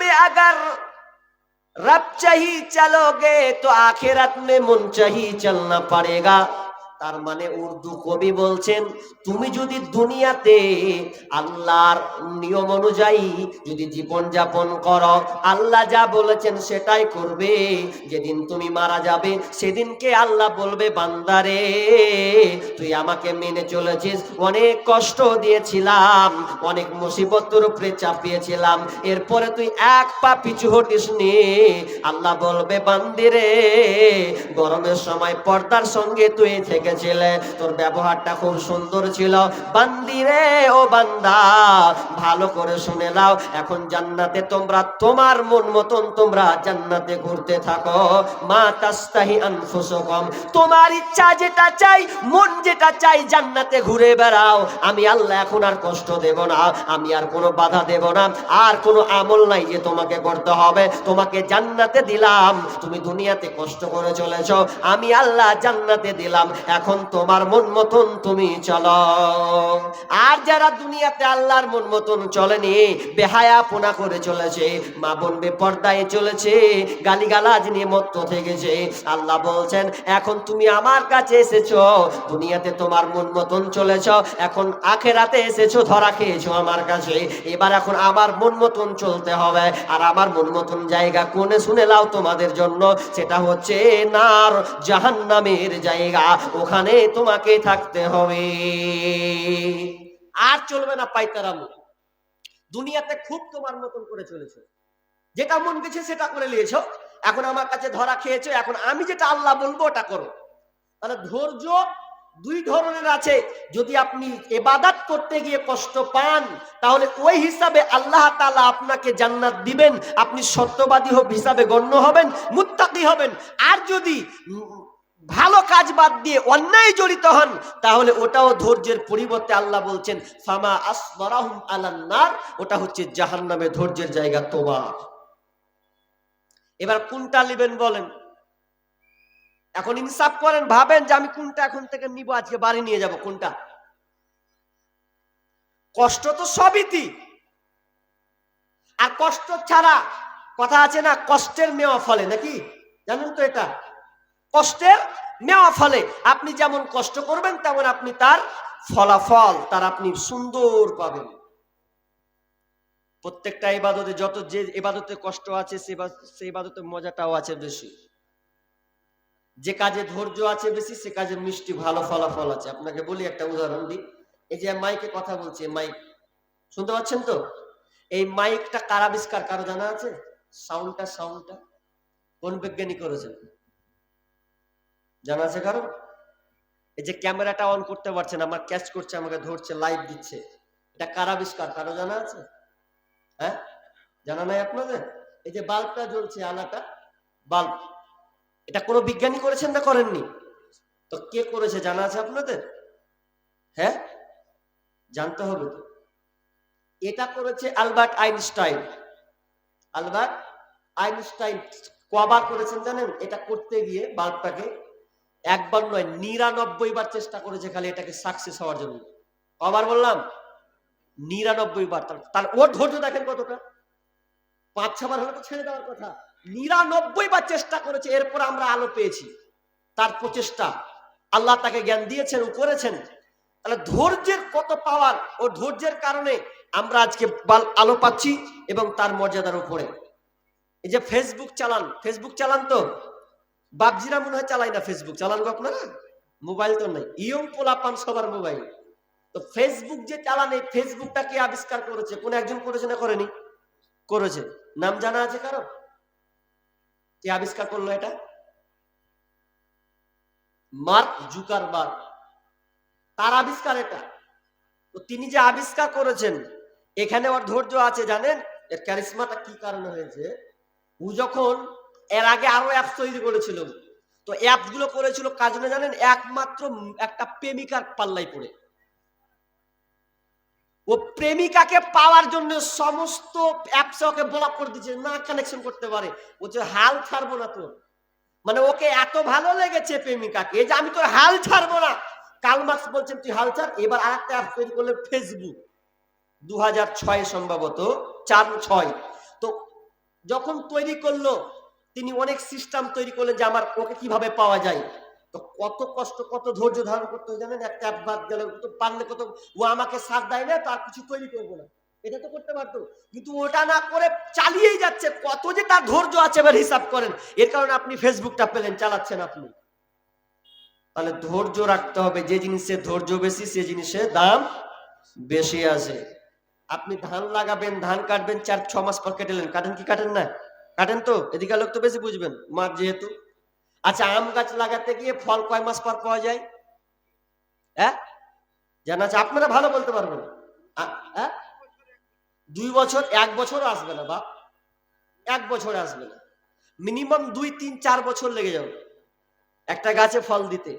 में अगर रब चही चलोगे तो आखिरत में मुनचाही चलना पड़ेगा। তার মানে উর্দু কবি বলছেন, তুমি যদি দুনিয়াতে আল্লাহর নিয়ম অনুযায়ী যদি জীবন যাপন করো, আল্লাহ যা বলেছেন সেটাই করবে। যেদিন তুমি মারা যাবে, সেদিনকে আল্লাহ বলবে, বান্দারে, তুই আমাকে মেনে চলেছিস। অনেক কষ্ট দিয়েছিলাম, অনেক মুসিবতের উপরে চাপিয়েছিলাম। এরপরে তুই এক পা পিছু হটিস নি আল্লাহ বলবে, বান্দিরে, গরমের সময় পর্দার সঙ্গে তুই থেকেছিলে তোর ব্যবহারটা খুব সুন্দর ছিল। বান্দিরে ও বান্দা, ভালো করে শুনে নাও, এখন জান্নাতে তোমরা, তোমার মন মতন তোমরা জান্নাতে ঘুরতে থাকো। মা তাস্তাহি আনফুসুকুম, তোমার ইচ্ছা যেটা চাই, মন যেটা চাই, জান্নাতে ঘুরে বেড়াও। আমি আল্লাহ এখন আর কষ্ট দেব না, আমি আর কোনো বাধা দেব না, আর কোনো আমল নাই যে তোমাকে করতে হবে। তোমাকে জান্নাতে দিলাম, তুমি দুনিয়াতে কষ্ট করে চলেছ, আমি আল্লাহ জান্নাতে দিলাম। এখন তোমার মন মতন তুমি চলো। আর যারা দুনিয়াতে আল্লাহর মন মতন চলেনি, বেহায়া পোনা করে চলেছে, মা বোন বেপর্দায় চলেছে, গালিগালাজ নিয়ে মত্ত থেকেছে। আল্লাহ বলছেন, এখন তুমি আমার কাছে এসেছ, দুনিয়াতে তোমার মন মতন চলেছ, এখন আখেরাতে এসেছ, ধরা খেয়েছো আমার কাছে। এবার এখন আমার মন মতন চলতে হবে। আর আমার মন মতন জায়গা কোনে শুনে লাও তোমাদের জন্য, সেটা হচ্ছে নার জাহান্নামের জায়গা। ওখানে তোমাকে থাকতে হবে। আর চলবে না পাইতারামু দুনিয়াতে খুব তোমার মতন করে চলেছো। যেটা মন গেছে সেটা করে নিয়েছো। এখন আমার কাছে ধরা খেয়েছো। এখন আমি যেটা আল্লাহ বলব ওটা করো। তাহলে ধৈর্য দুই ধরনের আছে। যদি আপনি এবাদাত করতে গিয়ে কষ্ট পান, তাহলে ওই হিসাবে আল্লাহ তালা আপনাকে জান্নাত দিবেন। আপনি সত্যবাদী হিসাবে গণ্য হবেন, মুত্তাকি হবেন। আর যদি ভালো কাজ বাদ দিয়ে অন্যায় জড়িত হন, তাহলে ওটাও ধৈর্যের পরিবর্তে আল্লাহ বলছেন, ফামা আসমারাহুম আলান্নার ওটা হচ্ছে জাহান্নামে ধৈর্যের জায়গা তোমার। এবার কোনটা নেবেন বলেন? এখন ইনসাফ করেন, ভাবেন যে আমি কোনটা এখন থেকে নিব, আজকে বাড়ি নিয়ে যাব, কোনটা? কষ্ট তো সবইতি আর কষ্ট ছাড়া, কথা আছে না, কষ্টের মেওয়া ফলে, নাকি? জানেন তো এটা? কষ্টের মেওয়া ফলে আপনি যেমন কষ্ট করবেন, তেমন আপনি তার ফলাফল, তার আপনি সুন্দর পাবেন। প্রত্যেকটা ইবাদতে যত যে ইবাদতে কষ্ট আছে, সে ইবাদতে মজাটাও আছে বেশি। যে কাজে ধৈর্য আছে বেশি, সে কাজে মিষ্টি ভালো ফলাফল আছে। আপনাকে বলি একটা উদাহরণ দিই। এই যে মাইকে কথা বলছি মাইক। শুনতে পাচ্ছেন তো? এই মাইকটা কার আবিষ্কার কারও জানা আছে? সাউন্ডটা সাউন্ডটা। কোন বিজ্ঞানী করেছেন? জানা আছে কারণ এই যে ক্যামেরাটা অন করতে পারছেন আমার ক্যাচ করছে, আমাকে ধরছে লাইভ দিচ্ছে। এটা কার আবিষ্কার? কারও জানা আছে? হ্যাঁ? জানা নাই আপনাদের? এই যে বাল্বটা জ্বলছে আলাটা বাল্ব। এটা কোনো বিজ্ঞানী করেছেন না করেননি? তো কে করেছে, জানা আছে আপনাদের? হ্যাঁ? জানতে হবে তো। এটা করেছে আলবার্ট আইনস্টাইন। আলবার্ট আইনস্টাইন কবার করেছেন জানেন? এটা করতে গিয়ে বাল্বটাকে একবার নয়, নিরানব্বই বার চেষ্টা করেছে খালি এটাকে সাকসেস হওয়ার জন্য। কবার বললাম? নিরানব্বই বার। তার- ওর ধৈর্য দেখেন কতটা। পাঁচ, ছবার হলে তো ছেড়ে দেওয়ার কথা। নিরানব্বই বার চেষ্টা করেছে, এরপর আমরা আলো পেয়েছি। তার প্রচেষ্টা। আল্লাহ তাকে জ্ঞান দিয়েছেন, ও করেছেন। তাহলে ধৈর্যের কত পাওয়ার ও ধৈর্যের কারণে আমরা আজকে আলো পাচ্ছি এবং তার মর্যাদার উপরে। এই যে ফেসবুক চালান ফেসবুক চালান তো? বাপজিরা মনে হয় চালাই না ফেসবুক চালান আপনারা? মোবাইল তো নাই। ইয়ং পোলা পোলাপান সবার মোবাইল তো ফেসবুক যে চালান এই ফেসবুকটা কে আবিষ্কার করেছে? কোন একজন করেছে না করেনি? করেছে। নাম জানা আছে কারও? কে আবিষ্কার করল এটা? মার্ক জুকার জুকারবার্গ। তার আবিষ্কার এটা। তো তিনি যে আবিষ্কার করেছেন, এখানে ওর ধৈর্য আছে জানেন? এর ক্যারিসমাটা কি কারণে হয়েছে? ও যখন এর আগে আরও অ্যাপস তৈরি করেছিল। তো অ্যাপসগুলো করেছিল কাজ জন্য জানেন? একমাত্র একটা প্রেমিকার পাল্লাই পড়ে। ও প্রেমিকাকে পাওয়ার জন্য সমস্ত অ্যাপস ওকে ব্লক করে দিচ্ছে না কানেকশন করতে পারে। ও যে হাল ছাড়বো না তো। মানে ওকে এত ভালো লেগেছে প্রেমিকাকে যে আমি তোর হাল ছাড়বো না। কাল মার্কস বলছেন, তুই হাল ছাড়। এবার আর একটা অ্যাপ তৈরি করলেন ফেসবুক দু হাজার ছয় সম্ভবত, চার ছয়। তো যখন তৈরি করল তিনি অনেক সিস্টেম তৈরি করলেন যে আমার ওকে কীভাবে পাওয়া যায়। তো কত কষ্ট, কত ধৈর্য ধারণ করতে জানেন? একটা অ্যাপ বাদ গেলে পারলে কত ও আমাকে সাথ দেয় না তার কিছু তৈরি করব না। এটা তো করতে পারতো কিন্তু ওটা না করে চালিয়েই যাচ্ছে। কত যে তার ধৈর্য আছে এবার হিসাব করেন। এর কারণে আপনি ফেসবুকটা পেলেন, চালাচ্ছেন আপনি। তাহলে ধৈর্য রাখতে হবে। যে জিনিসের ধৈর্য বেশি, সে জিনিসের দাম বেশি আছে। আপনি ধান লাগাবেন, ধান কাটবেন, চার ছ মাস পর কেটেলেন কাটেন কি কাটেন না? কাটেন তো এদিকে লোক তো বেশি বুঝবেন, মাছ যেহেতু। আচ্ছা আম গাছ লাগাতে গিয়ে ফল কয় মাস পর পাওয়া যায়? হ্যাঁ? জানা আছে, আপনারা ভালো বলতে পারবেন। হ্যাঁ? দুই বছর, এক বছর আসবে না বা এক বছর আসবে না। মিনিমাম দুই, তিন, চার বছর লেগে যাবে একটা গাছে ফল দিতে।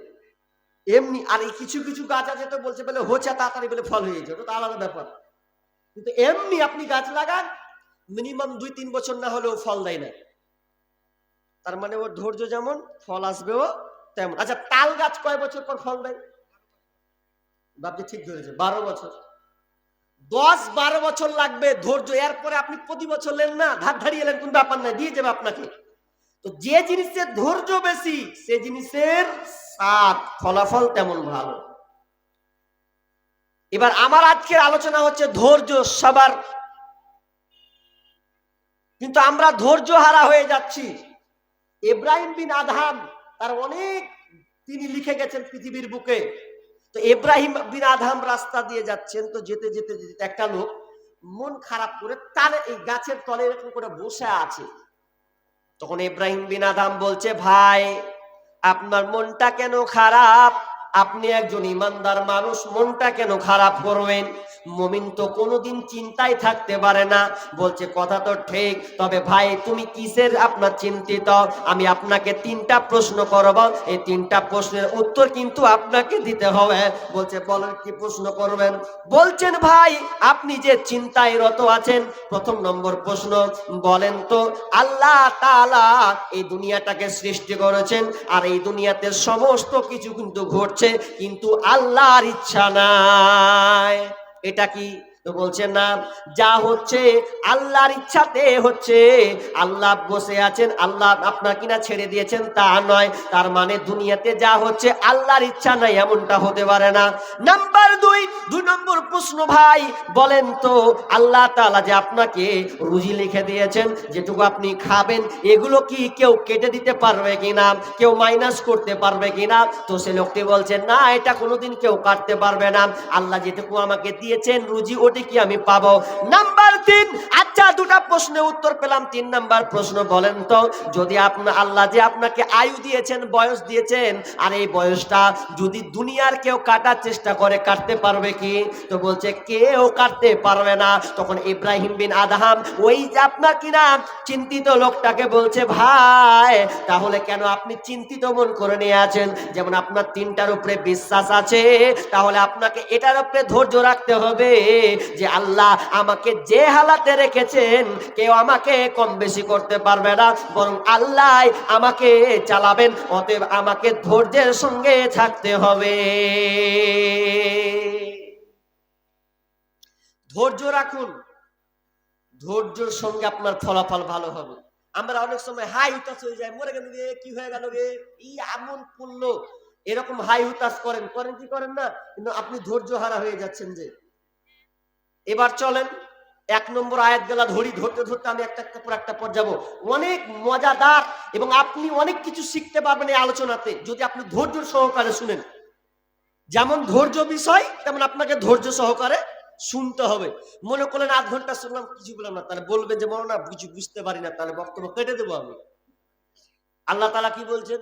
এমনি, আর এই কিছু কিছু গাছ আছে তো বলছে, বলে হচ্ছে তাড়াতাড়ি বলে ফল হয়ে যাবে তো আলাদা ব্যাপার। কিন্তু এমনি আপনি গাছ লাগান মিনিমাম দুই, তিন বছর না হলেও ফল দেয় না তার মানে ওর ধৈর্য যেমন, ফল আসবেও তেমন। আচ্ছা তাল গাছ কয় বছর পর ফল দেয়? বাপজি ঠিক ধরেছে, বারো বছর। দশ, বারো বছর লাগবে ধৈর্য, এরপরে আপনি প্রতি বছর নেন না, ধার ধারিয়ে এলেন কোন ব্যাপার নাই, দিয়ে যাবে আপনাকে। তো যে জিনিসের ধৈর্য বেশি, সে জিনিসের স্বাদ, ফলাফল তেমন ভালো। এবার আমার আজকের আলোচনা হচ্ছে ধৈর্য সবার কিন্তু আমরা ধৈর্য হারা হয়ে যাচ্ছি। ইব্রাহিম বিন আদহাম তার অনেক তিনি লিখে গেছেন পৃথিবীর বুকে। তো ইব্রাহিম বিন আদহাম রাস্তা দিয়ে যাচ্ছেন, তো যেতে যেতে যেতে একটা লোক মন খারাপ করে তার এই গাছের তলে এরকম করে বসে আছে। তখন ইব্রাহিম বিন আদহাম বলছে, ভাই, আপনার মনটা কেন খারাপ? আপনি একজন ইমানদার মানুষ, মনটা কেন খারাপ করবেন? মমিন তো কোনোদিন চিন্তায় থাকতে পারে না। বলছে, কথা তো ঠিক, তবে ভাই, তুমি কিসের আপনার চিন্তিত? আমি আপনাকে তিনটা প্রশ্ন করব। এই তিনটা প্রশ্নের উত্তর কিন্তু আপনাকে দিতে হবে। বলছে বলেন কি প্রশ্ন করবেন? বলছেন, ভাই, আপনি যে চিন্তায় রত আছেন, প্রথম নম্বর প্রশ্ন, বলেন তো, আল্লাহ তাআলা এই দুনিয়াটাকে সৃষ্টি করেছেন, আর এই দুনিয়াতে সমস্ত কিছু কিন্তু ঘটছে। কিন্তু আল্লাহর ইচ্ছা নাই। এটা কি তো বলছে, না, যা হচ্ছে আল্লাহর ইচ্ছাতে হচ্ছে। আল্লাহ বসে আছেন, আল্লাহ আপনার কিনা ছেড়ে দিয়েছেন, তা নয়। তার মানে দুনিয়াতে যা হচ্ছে আল্লাহর ইচ্ছা নাই, এমনটা হতে পারে না। নাম্বার দুই দুই নম্বর প্রশ্ন, ভাই, বলেন তো, আল্লাহ তাআলা যে আপনাকে রুজি লিখে দিয়েছেন, যেটুকু আপনি খাবেন, এগুলো কি কেউ কেটে দিতে পারবে কিনা? কেউ মাইনাস করতে পারবে কিনা? তো সে লোকটি বলছে, না, এটা কোনোদিন কেউ কাটতে পারবে না। আল্লাহ যেটুকু আমাকে দিয়েছেন রুজি ওটি কি আমি পাবো? নাম্বার তিন আচ্ছা দুটা প্রশ্নের উত্তর পেলাম। তিন নাম্বার প্রশ্ন বলেন তো, যদি আপনার আল্লাহ যে আপনাকে আয়ু দিয়েছেন, বয়স দিয়েছেন, আর এই বয়সটা যদি দুনিয়ার কেউ কাটার চেষ্টা করে, কাটতে পারবে কি? তো বলছে, কেউ কাটতে পারবে না। তখন ইব্রাহিম বিন আদহাম, ওই যে আপনার কিনা চিন্তিত লোকটাকে বলছে, ভাই, তাহলে কেন আপনি চিন্তিত মন করে নিয়ে আছেন? যেমন আপনার তিনটার উপরে বিশ্বাস আছে, তাহলে আপনাকে এটার উপরে ধৈর্য রাখতে হবে। যে আল্লাহ আমাকে যে হালাতে রেখেছেন, কেউ আমাকে কম বেশি করতে পারবে না, বরং আল্লাহ আমাকে চালাবেন, অতএব আমাকে ধৈর্যের সঙ্গে থাকতে হবে। ধৈর্য রাখুন। ধৈর্যের সঙ্গে আপনার ফলাফল ভালো হবে। আমরা অনেক সময় হাই হুতাশ হয়ে যায় মরে গেল রে, কি হয়ে গেল রে? এই এমন করল এরকম হাই হুতাশ করেন করেন কি করেন না? কিন্তু আপনি ধৈর্য হারা হয়ে যাচ্ছেন যে এবার চলেন, এক নম্বর আয়াত গেলা, ধরি, ধরতে ধরতে আমি একটা একটা পর একটা পর যাব। অনেক মজাদার এবং আপনি অনেক কিছু শিখতে পারবেন এই আলোচনাতে, যদি আপনি ধৈর্য সহকারে শুনেন। যেমন ধৈর্য বিষয়, তেমন আপনাকে ধৈর্য সহকারে শুনতে হবে। মনে করলেন আধ ঘণ্টা শুনলাম, কিছু বললাম না, তাহলে বলবেন যে মনে না কিছু বুঝতে পারি না, তাহলে বক্তব্য কেটে দেবো আমি। আল্লাহ তালা কি বলছেন?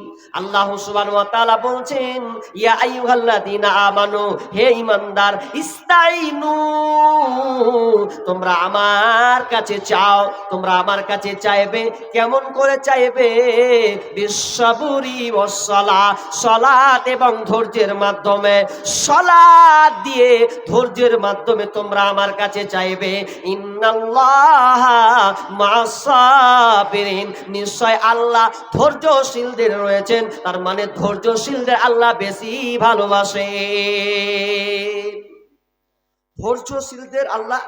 আল্লাহ সুবহানাহু ওয়া তাআলা বলছেন, ইয়া আইয়ুহাল্লাযীনা আমানু, হে ঈমানদার ইস্তাইনু তোমরা আমার কাছে চাও, তোমরা আমার কাছে চাইবে, কেমন করে চাইবে? বিশ্ববুরি ওয়াসসালা, সালাত এবং ধৈর্যের মাধ্যমে, সালাত দিয়ে ধৈর্যের মাধ্যমে তোমরা আমার কাছে চাইবে। ইন্নাল্লাহ মাসাবিরিন নিশ্চয় আল্লাহ ধৈর্যশীলদের রয়েছেন তার মানে ধৈর্যশীলদের আল্লাহ বেশি ভালোবাসে। ধৈর্যশীলদের আল্লাহ,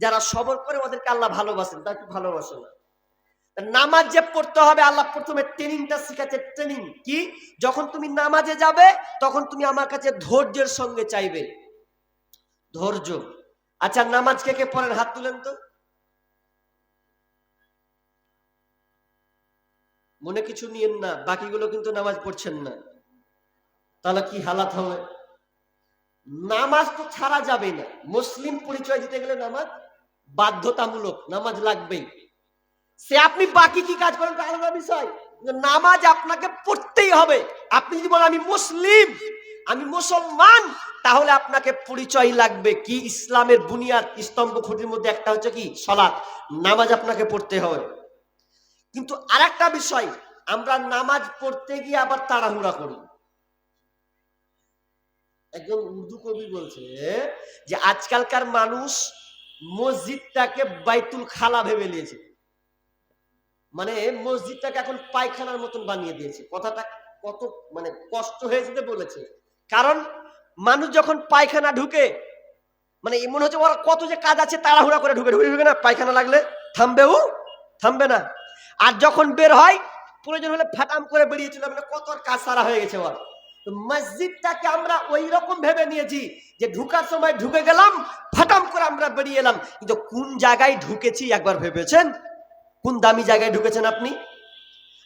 যারা সবর করে ওদেরকে আল্লাহ ভালোবাসেন তাকে ভালোবাসে না? নামাজ যে পড়তে হবে, আল্লাহ প্রথমে ট্রেনিংটা শিখাচ্ছে। ট্রেনিং কি? যখন তুমি নামাজে যাবে, তখন তুমি আমার কাছে ধৈর্যের সঙ্গে চাইবে। ধৈর্য। আচ্ছা নামাজ কে কে পড়েন? হাত তুলেন তো। মনে কিছু নিয়েন না, বাকিগুলো কিন্তু নামাজ পড়ছেন না। তাহলে কি হালাত হবে? নামাজ তো ছাড়া যাবে না। মুসলিম পরিচয় দিতে গেলে নামাজ বাধ্যতামূলক, নামাজ লাগবেই। সে আপনি বাকি কি কাজ করেন তা আলাদা বিষয়। নামাজ আপনাকে পড়তেই হবে। আপনি যদি বলেন, আমি মুসলিম, আমি মুসলমান, তাহলে আপনাকে পরিচয় লাগবে কি ইসলামের বুনিয়াদ স্তম্ভ খুঁটির মধ্যে একটা হচ্ছে কি? সলাৎ। নামাজ আপনাকে পড়তে হবে। কিন্তু আরেকটা বিষয়, আমরা নামাজ পড়তে গিয়ে আবার তাড়াহুড়া করি। একজন উর্দু কবি বলছে যে, আজকালকার মানুষ মসজিদটাকে বাইতুল খালা ভেবে নিয়েছে। মানে মসজিদটাকে এখন পায়খানার মতন বানিয়ে দিয়েছে। কথাটা কত মানে কষ্ট হয়েছে যে বলেছে। কারণ মানুষ যখন পায়খানা ঢুকে মানে এমন হচ্ছে ওরা কত যে কাজ আছে, তাড়াহুড়া করে ঢুকে। ঢুকে ঢুকে না, পায়খানা লাগলে থামবে ও? থামবে না। আর যখন বের হয়, প্রয়োজন হলে ফাটাম করে বেরিয়ে চলে মানে কত কাজ সারা হয়ে গেছে ওর। তো মসজিদটাকে আমরা ওই রকম ভেবে নিয়েছি যে ঢুকার সময় ঢুকে গেলাম ফাটাম করে আমরা বেরিয়ে এলাম। কিন্তু কোন জায়গায় ঢুকেছি একবার ভেবেছেন? কোন দামি জায়গায় ঢুকেছেন আপনি?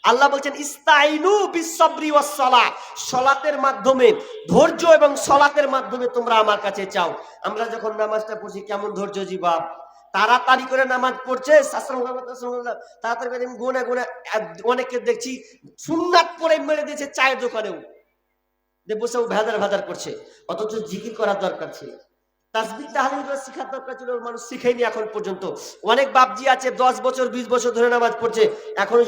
আল্লাহ বলছেন, ইস্তাইনু বিসবরি ওয়াসসালা সলাতের মাধ্যমে, ধৈর্য এবং সলাতের মাধ্যমে তোমরা আমার কাছে চাও। আমরা যখন নামাজটা পড়ছি, কেমন ধৈর্য জীবা তাড়াতাড়ি করে নামাজ পড়ছে তাড়াতাড়ি করে গুনে গুনে অনেকে দেখছি সুন্নাত পরে মেরে দিয়েছে চায়ের দোকানেও। যে বসে ও ভেজার ভেজার করছে, অথচ জিকির করার দরকার ছিল। শিখার দরকার ছিল, মানুষ পর্যন্ত। অনেক বাপজি আছে, দশ বছর, বিশ বছর ধরে নামাজ পড়ছে।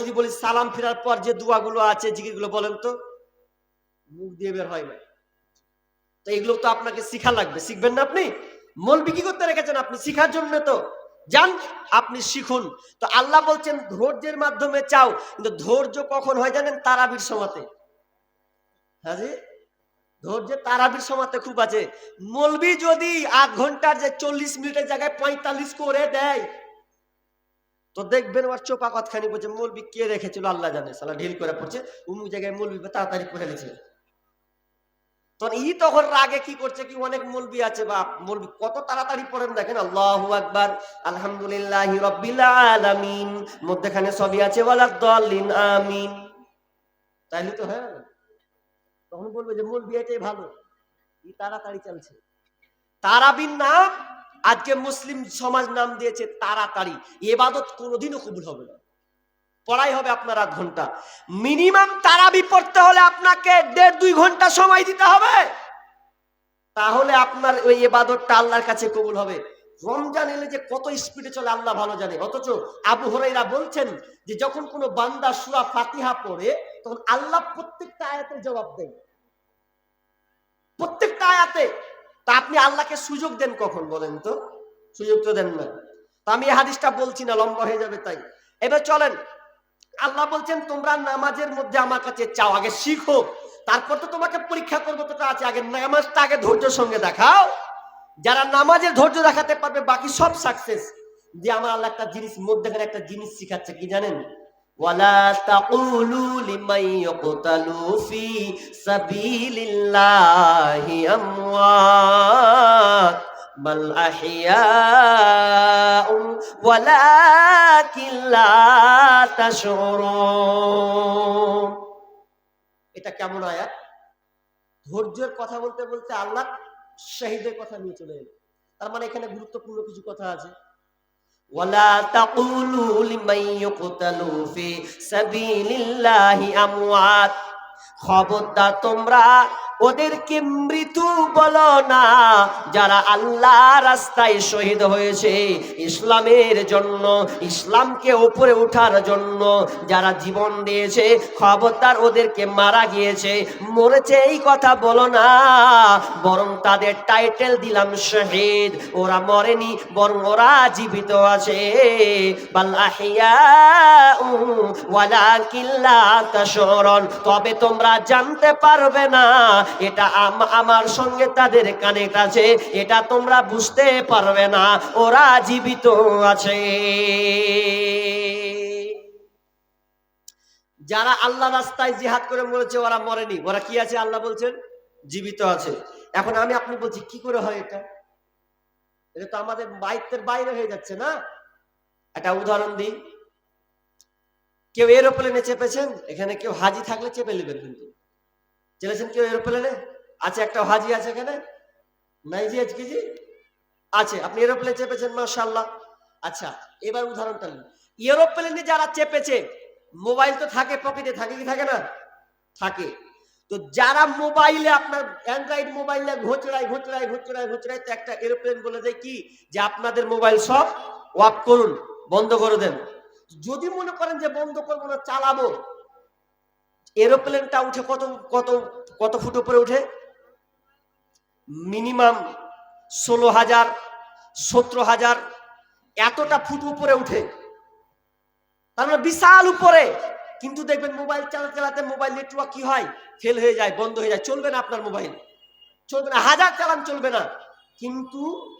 যদি সালাম ফেরার পর যে দুয়াগুলো আছে, জিকিরগুলো বলেন তো। মুখ দিয়ে বের হয় না তো এগুলো তো আপনাকে শিখা লাগবে। শিখবেন না আপনি? মলবি কি করতে রেখেছেন আপনি? শিখার জন্য তো। যান, আপনি শিখুন। তো আল্লাহ বলছেন, ধৈর্যের মাধ্যমে চাও। কিন্তু ধৈর্য কখন হয় জানেন? তারাবির সমাতে। হ্যাঁ ধৈর্যের তারাবির সমাতে খুব আছে। মলবি যদি আধ ঘণ্টার যে চল্লিশ মিনিটের জায়গায় পঁয়তাল্লিশ করে দেয়, তো দেখবেন ওর চোপা কতখানি বলছে, মলবি কে রেখেছিল? আল্লাহ জানে। সালা ঢিল করে পড়ছে। অমুক জায়গায় মলবি তাড়াতাড়ি করে নিয়েছে তখন ই তখন রাগে কি করছে? কি অনেক মলবি আছে বা মলবি। কত তাড়াতাড়ি পড়েন দেখেন, আল্লাহ আকবার, আলহামদুলিল্লাহ রব্বিল আলামিন। মধ্যখানে সবই আছে, ওয়ালাদ দলিন আমিন। তাইলে তো হ্যাঁ তখন বলবে যে মলবি এটাই ভালো। ই তাড়াতাড়ি চলছে। তারাবিন নাম আজকে মুসলিম সমাজ নাম দিয়েছে তাড়াতাড়ি। এবাদত কোনোদিনও কবুল হবে না। পড়াই হবে আপনার আধ ঘণ্টা। মিনিমাম তারাবি পড়তে হলে আপনাকে দেড় দুই ঘণ্টা সময় দিতে হবে। তাহলে আপনার ওই এবাদতটা আল্লাহর কাছে কবুল হবে। রমজান এলে যে কত স্পিডে চলে আল্লাহ ভালো জানে। অথচ আবু হরাইরা বলছেন যে যখন কোনো বান্দা সুরা ফাতিহা পড়ে, তখন আল্লাহ প্রত্যেকটা আয়াতের জবাব দেয় প্রত্যেকটা আয়াতে। তা আপনি আল্লাহকে সুযোগ দেন কখন বলেন তো? সুযোগ তো দেন না। তা আমি এই হাদিসটা বলছি না, লম্বা হয়ে যাবে তাই। এবার চলেন আল্লাহ বলছেন, তোমরা নামাজের মধ্যে আমার কাছে চাও, আগে শিখো। তারপর তো তোমাকে পরীক্ষা করব তো আছে, আগে নামাজটা আগে ধৈর্যের সঙ্গে দেখাও। যারা নামাজের ধৈর্য দেখাতে পারবে, বাকি সব সাকসেস যে আমার আল্লাহ একটা জিনিস, মধ্যেখানে একটা জিনিস শিখাচ্ছে, কি জানেন? আমওয়াত। লা তাশউরুন এটা কেমন আয়াত? ধৈর্যের কথা বলতে বলতে আল্লাহ শহীদের কথা নিয়ে চলে এলো তার মানে এখানে গুরুত্বপূর্ণ কিছু কথা আছে। খবরদার তোমরা ওদেরকে মৃত্যু বলো না। যারা আল্লাহ রাস্তায় শহীদ হয়েছে ইসলামের জন্য, ইসলামকে উপরে ওঠার জন্য যারা জীবন দিয়েছে, খবরদার ওদেরকে মারা গিয়েছে। মরেছে এই কথা বলো না। বরং তাদের টাইটেল দিলাম শহীদ। ওরা মরেনি, বরং ওরা জীবিত আছে। তবে তোমরা জানতে পারবে না এটা আমার সঙ্গে তাদের কানেক্ট আছে, এটা তোমরা বুঝতে পারবে না, ওরা জীবিত আছে। যারা আল্লাহ রাস্তায় জিহাদ করে মরেছে, ওরা মরেনি। ওরা কি আছে, আল্লাহ বলছেন? জীবিত আছে। এখন আমি আপনি বলছি, কি করে হয় এটা? এটা তো আমাদের বাইতের বাইরে হয়ে যাচ্ছে না? একটা উদাহরণ দিই। কেউ এরোপ্লেনে চেপেছেন? এখানে কেউ হাজি থাকলে চেপে নেবেন কিন্তু। চেলেছেন কেউ এরোপ্লেনে আছে একটা হাজি আছে এখানে। নাই জি আজকে জি আছে, আপনি এরোপ্লেনে চেপেছেন মাশাল্লাহ আচ্ছা এবার উদাহরণটা নিন। এরোপ্লেনে যারা চেপেছে, মোবাইল তো থাকে, পকেটে থাকে কি থাকে না? থাকে। তো যারা মোবাইলে আপনার অ্যান্ড্রয়েড মোবাইলে ঘোচড়ায় ঘোচড়ায় ঘোচড়ায় ঘোচড়ায়, তো একটা এরোপ্লেন বলে দেয় কি? যে আপনাদের মোবাইল সব ওয়াক করুন, বন্ধ করে দেন। যদি মনে করেন যে বন্ধ করব না, চালাবো। এরোপ্লেনটা উঠে কত কত কত ফুট উপরে উঠে? মিনিমাম ষোলো হাজার, সতেরো হাজার, এতটা ফুট উপরে উঠে। তার মানে বিশাল উপরে। কিন্তু দেখবেন মোবাইল চালাতে চালাতে মোবাইল নেটওয়ার্ক কি হয়? ফেল হয়ে যায়, বন্ধ হয়ে যায়। চলবে না আপনার মোবাইল। চলবে না। হাজার চালান চলবে না। কিন্তু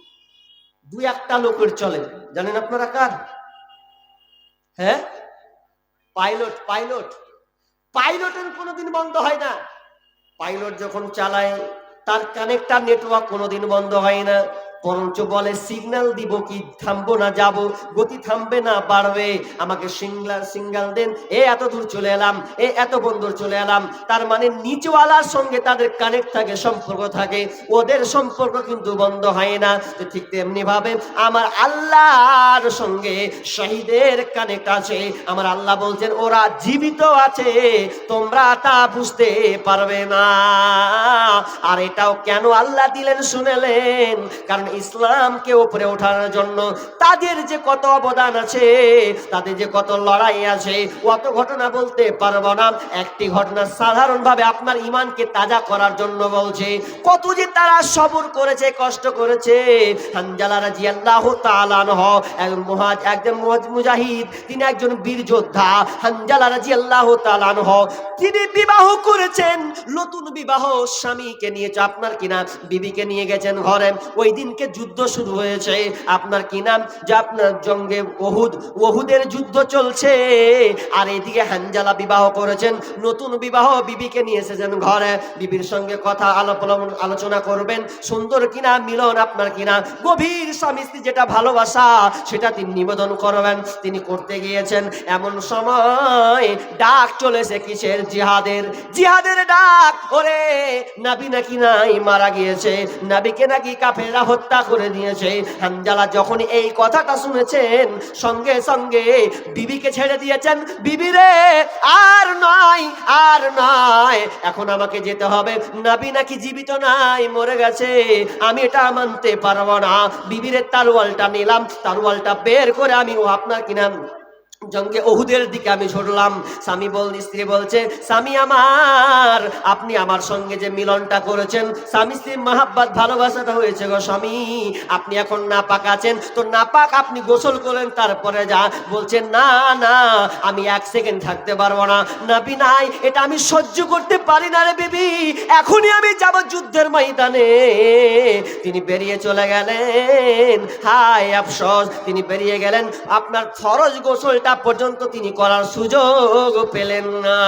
দু একটা লোকের চলে। জানেন আপনারা কার? হ্যাঁ? Pilot pilot. পাইলটের কোনোদিন বন্ধ হয় না। পাইলট যখন চালায়, তার কানেক্টার নেটওয়ার্ক কোনোদিন বন্ধ হয় না। বরঞ্চ বলে, সিগন্যাল দিব কি? থামবো না, যাব। গতি থামবে না, বাড়বে। আমাকে সিঙ্গাল সিঙ্গাল দেন। এ, এত দূর চলে এলাম। এ, এত বন্ধুর চলে এলাম। তার মানে নিচওয়ালার সঙ্গে তাদের কানেক্ট থাকে, সম্পর্ক থাকে। ওদের সম্পর্ক কিন্তু বন্ধ হয় না। ঠিক তেমনি ভাবে আমার আল্লাহর সঙ্গে শহীদের কানেক্ট আছে। আমার আল্লাহ বলছেন, ওরা জীবিত আছে। তোমরা তা বুঝতে পারবে না। আর এটাও কেন আল্লাহ দিলেন, শুনেলেন? কারণ ইসলামকে উপরে ওঠার জন্য তাদের যে কত অবদান আছে, তাদের যে কত লড়াই আছে, অত ঘটনা বলতে পারব না। একটি ঘটনা সাধারণভাবে আপনার ইমানকে তাজা করার জন্য বলছে। কত যে তারা সবর করেছে, কষ্ট করেছে। আনহু, একজন মুহাজ একজন মুজাহিদ, তিনি একজন বীর যোদ্ধা। হানজালা রাজিয়াল্লাহু তাআলা আনহু, তিনি বিবাহ করেছেন। নতুন বিবাহ স্বামীকে নিয়েছে আপনার কিনা বিবিকে নিয়ে গেছেন ঘরে। ওই দিনকে যুদ্ধ শুরু হয়েছে। আপনার কি নাম? যে আপনার জঙ্গে ওহুদ, ওহুদের যুদ্ধ চলছে। আর এদিকে হানজালা বিবাহ করেছেন। নতুন বিবাহ বিবিকে নিয়ে এসেছেন ঘরে। বিবির সঙ্গে কথা আলোপন- আলোচনা করবেন। সুন্দর কিনা, মিলন আপনার কিনা? গভীর স্বামী স্ত্রী যেটা ভালোবাসা, সেটা তিনি নিবেদন করবেন। তিনি করতে গিয়েছেন এমন সময় ডাক চলেছে কিসের জিহাদের? জিহাদের ডাক, ওরে, নাবি নাকি নাই মারা গিয়েছে? নাবিকে নাকি কাফেরা হত্যা করে দিয়েছে। হানজালা যখন এই কথাটা শুনেছেন, সঙ্গে সঙ্গে বিবিকে ছেড়ে দিয়েছেন, বিবি রে, আর নয় আর নয় এখন আমাকে যেতে হবে। নাবি নাকি জীবিত নাই, মরে গেছে। আমি এটা মানতে পারব না। বিবিরের তারওয়ালটা নিলাম। তারওয়ালটা বের করে আমি ও আপনার কিনা জঙ্গে ওহুদের দিকে আমি ছুটলাম। স্বামী বল স্ত্রী বলছে, স্বামী আমার, আপনি আমার সঙ্গে যে মিলনটা করেছেন, স্বামী স্ত্রী মাহাব্বাত ভালোবাসাটা হয়েছে গো স্বামী। আপনি এখন নাপাক আছেন, তো নাপাক আপনি গোসল করেন, তারপরে যা। বলছেন না না, আমি এক সেকেন্ড থাকতে পারব না। নাবি নাই, এটা আমি সহ্য করতে পারি না রে বেবি। এখনই আমি যাব যুদ্ধের ময়দানে। তিনি বেরিয়ে চলে গেলেন। হায় আফসোস, তিনি বেরিয়ে গেলেন। আপনার ফরজ গোসলটা পর্যন্ত তিনি করার সুযোগ পেলেন না।